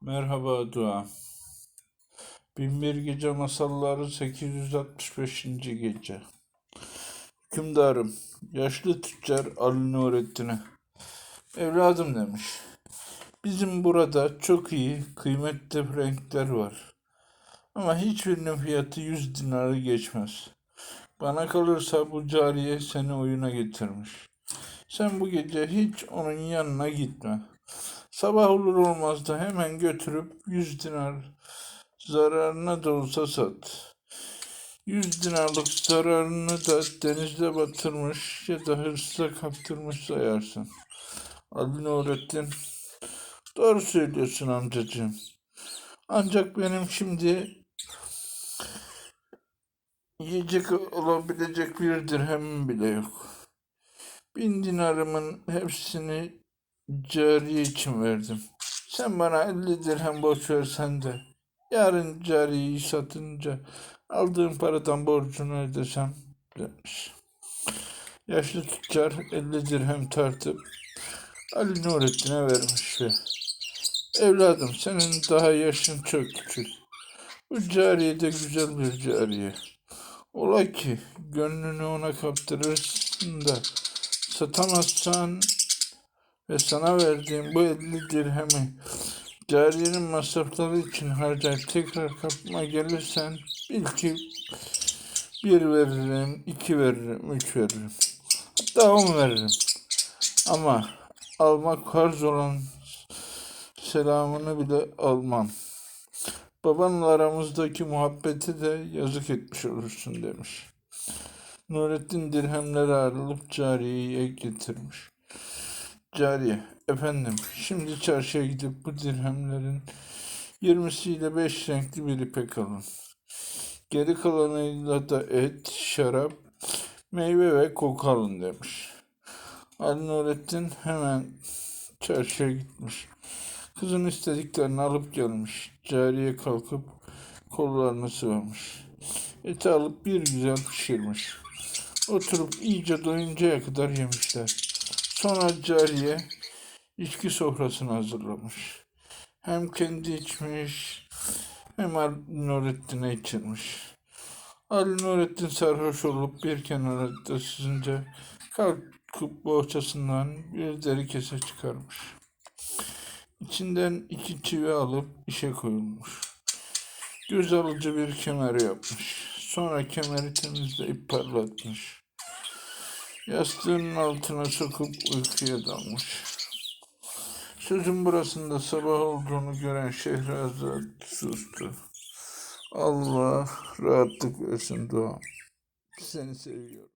Merhaba Dua. Binbir Gece Masalları 865. Gece Hükümdarım, yaşlı tüccar Ali Nurettin'e Evladım demiş. Bizim burada çok iyi, kıymetli renkler var. Ama hiçbirinin fiyatı 100 dinarı geçmez. Bana kalırsa bu cariye seni oyuna getirmiş. Sen bu gece hiç onun yanına gitme. Sabah olur olmaz da hemen götürüp 100 dinar zararına da olsa sat. 100 dinarlık zararını da denizde batırmış ya da hırsla kaptırmış sayarsın. Ali Nurettin, doğru söylüyorsun amcacığım. Ancak benim şimdi yiyecek olabilecek bir dirhemim bile yok. Bin dinarımın hepsini cariye için verdim. Sen bana 50 dirhem borç versen de yarın cariyeyi satınca aldığım paradan borcunu ödesem demiş. Yaşlı tüccar 50 dirhem tartıp Ali Nurettin'e vermiş ve evladım senin daha yaşın çok küçük. Bu cariye de güzel bir cariye. Ola ki gönlünü ona kaptırırsın da satamazsan ve sana verdiğim bu 50 dirhemi cariyenin masrafları için harcayıp tekrar kapıma gelirsen bil ki bir veririm, iki veririm, üç veririm. Hatta on veririm. Ama almak farz olan selamını bile almam. Babanla aramızdaki muhabbeti de yazık etmiş olursun demiş. Nurettin dirhemleri ayrılıp cariyeye getirmiş. Cariye, efendim, şimdi çarşıya gidip bu dirhemlerin yirmisiyle beş renkli bir ipek alın. Geri kalanıyla da et, şarap, meyve ve koku alın demiş. Ali Nurettin hemen çarşıya gitmiş. Kızın istediklerini alıp gelmiş. Cariye kalkıp kollarını sıvamış. Eti alıp bir güzel pişirmiş. Oturup iyice doyuncaya kadar yemişler. Sonra cariye içki sofrasını hazırlamış. Hem kendi içmiş hem Ali Nurettin'e içirmiş. Ali Nurettin sarhoş olup bir kenara da sızınca kalkıp boğçasından bir deri kese çıkarmış. İçinden iki çivi alıp işe koyulmuş. Göz alıcı bir kemer yapmış. Sonra kemeri temizleyip parlatmış. Yastığının altına sokup uykuya dalmış. Sözün burasında sabah olduğunu gören Şehrazat sustu. Allah rahatlık versin dua. Seni seviyorum.